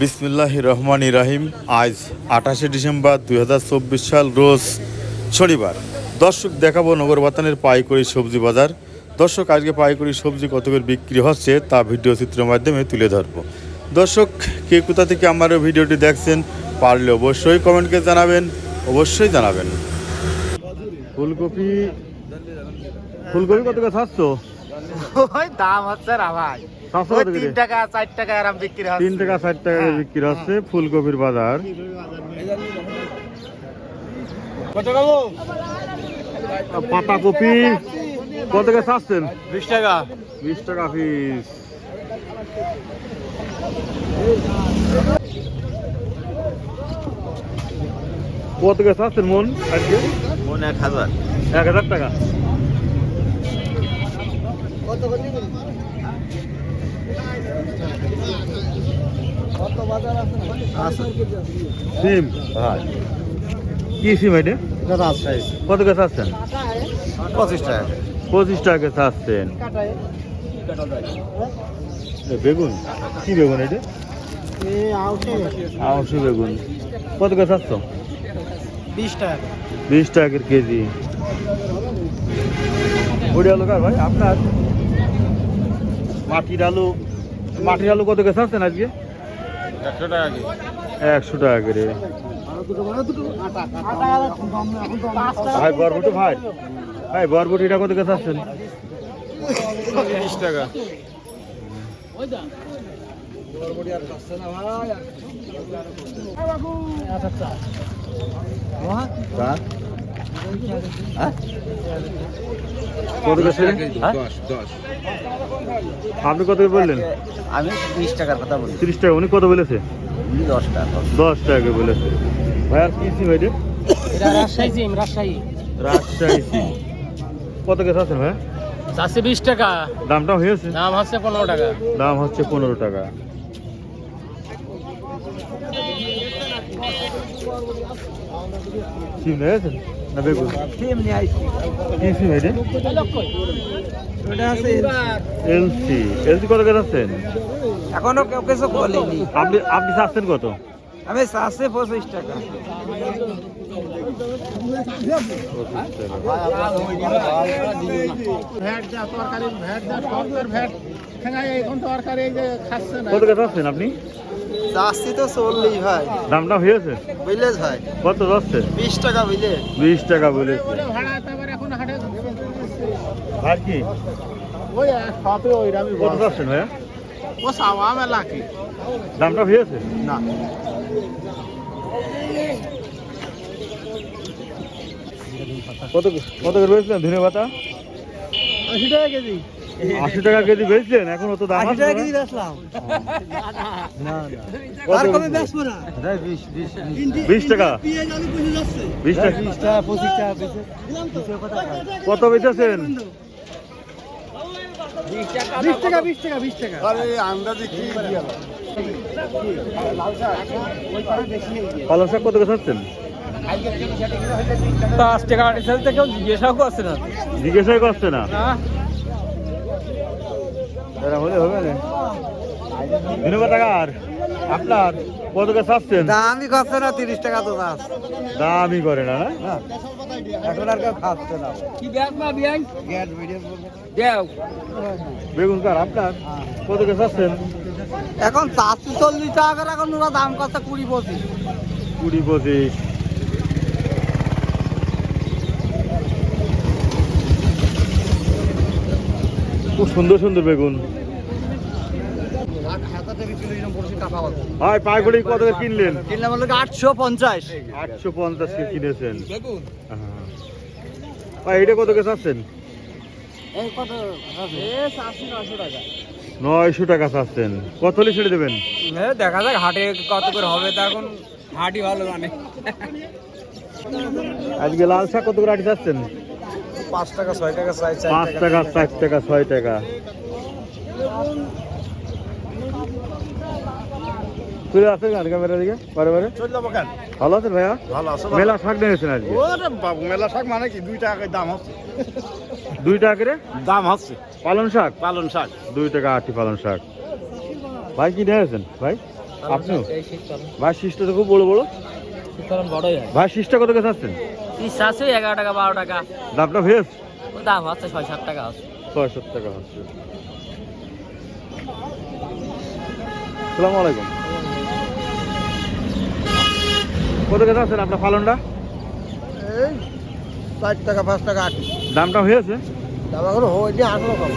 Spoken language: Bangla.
বিসমুল্লাহ রহমান ইরাহিম আজ আঠাশে ডিসেম্বর দু হাজার চব্বিশ সাল রোজ শনিবার। দর্শক দেখাবো নগর বাতানের পাইকারি সবজি বাজার। দর্শক আজকে পাইকারি সবজি কত করে বিক্রি হচ্ছে তা ভিডিও চিত্রের মাধ্যমে তুলে ধরবো। দর্শক কে কোথা থেকে আমার ভিডিওটি দেখছেন পারলে অবশ্যই কমেন্টকে জানাবেন অবশ্যই জানাবেন। ফুলকপি ফুলকপি কত করে ছাড়ছো দাম হচ্ছে রাভাই তিন টাকা চার টাকা আরাম বিক্রি হচ্ছে। টাকা 4 টাকা বিক্রি হচ্ছে ফুলকপির বাজার। কত কাবু পাতা কপি কত করে চাচ্ছেন? 20 টাকা। 20 টাকা পিস। কত করে চাচ্ছেন মন? আজকে মন 1000 1000 টাকা। কত করে সিম? কি সিম এটা? কত করে চাচ্ছেন? পঁচিশ টাকা। পঁচিশ টাকা চাচ্ছেন। এ, বেগুন? কি বেগুন এটা? আউশি বেগুন। কত করে চাচ্ছ? বিশ টাকা। বিশ টাকার কেজি। ওটি আলু কার ভাই? আপনার? মাটির আলু। মাটির আলু কত করে চাচ্ছেন আজকে? একশো টাকা একশো টাকা করে। ভাই বরবটি ভাই। ভাই বরবটিটা কত করে চাচ্ছেন বিশ টাকা। কত করে? আপনি কত বললেন? আমি বিশ টাকার কথা বলি। তিরিশ টাকা উনি কত বলেছে? দশ টাকা দশ টাকা বলেছে। ভাই আর কি সিম এটা? রাজশাহী জিম রাজশাহী। রাজশাহী সিম। কত করে আছেন ভাই? চারশো বিশ টাকা। দামটা হয়েছে? দাম হচ্ছে পনেরো টাকা। দাম হচ্ছে পনেরো টাকা। সিম নিয়েছেন না বেগুন? কি সিম এটা এলসি এলসি কত করে আছেন? এখনও কেউ কিছু বলেনি। আপনি আপনি চাচ্ছেন কত? আমি চাষে পঁচিশ টাকা। ভ্যাট যা তরকারি ভ্যাট যা সরকার ভ্যাট ঠেঙাই এখন তরকারি এই যে খাচ্ছে না। কত করে চাচ্ছেন আপনি? চাষি তো চল্লিশ ভাই। দামটা হয়েছে? বুঝলেছ ভাই। কত যাচ্ছে? বিশ টাকা বুঝলে বিশ টাকা এখন আর কি? ওই সবে ওই রামি কত যাচ্ছেন ভাইয়া? ও সাওয়া মেলা কি? দামটা হয়েছে? না। কত কত করে ধনে পাতা? আশি টাকা কেজি। আশি টাকা কেজি বেচলেন এখন অত দাম আছে না? বেচলাম। কত বিশ টাকা? বিশ টাকা? পঁচিশ টাকা কত বেচেছেন? বিশ টাকা বিশ টাকা বিশ টাকা পালং শাক কত পাঁচ টাকা আড়াই কেউ জিজ্ঞাসাও করছে না। জিজ্ঞাসাই করছে না। হলে হবে না। কার আপনার কত করে চাচ্ছেন? দামই খাচ্ছে না তিরিশ টাকা তো দাম। দামই করে না না? এখন আর কেউ খাচ্ছে না। কি ব্যাগ না ব্যাগ? গ্যাস ভিডিও দেও। বেগুন কার? আপনার? কত করে চাচ্ছেন? এখন চারশো চল্লিশ টাকা করে এখন ওরা দাম করছে কুড়ি পঁচিশ। কুড়ি পঁচিশ। সুন্দর সুন্দর বেগুন। পাইকারি কত করে কিনলেন? কিনলাম হলো আটশো পঞ্চাশ। আটশো পঞ্চাশ কে কিনেছেন। হ্যাঁ। ভাই এটা কত করে চাচ্ছেন? নয়শো টাকা। চাচ্ছেন। কত হলে ছেড়ে দেবেন? দেখা যাক হাটে কত করে হবে তা এখন হাটই ভালো জানে আজকে লাল শাক কত করে আটি চাচ্ছেন? পাঁচ টাকা ছয় টাকা পাঁচ টাকা চার টাকা ছয় টাকা। চলে আসেন গান ক্যামেরা দিকে বারে বারে ভালো আছেন ভাইয়া? ভালো আছে মেলা শাক নিয়েছেন আজকে। ওরে বাবু মেলা শাক মানে কি? দুই টাকা করে দাম হচ্ছে। দুই টাকা করে? দাম হচ্ছে। পালন শাক? পালন শাক। দুই টাকা আটি পালন শাক। ভাই কি নিয়েছেন ভাই আপনিও? ভাই শীষটা তো খুব বড় বড়। হয়। ভাই শীষটা কত কাছে আসছেন আছে এগারো টাকা বারো টাকা। দামটা ও দাম হচ্ছে ছয় সাত টাকা আছে। ছয় সাত টাকা হচ্ছে সালাম আলাইকুম কত আছেন আপনার ফালনটা এই চার টাকা পাঁচ টাকা আটি দামটা হয়েছে? দাম এখন হয়েছে আসলো কম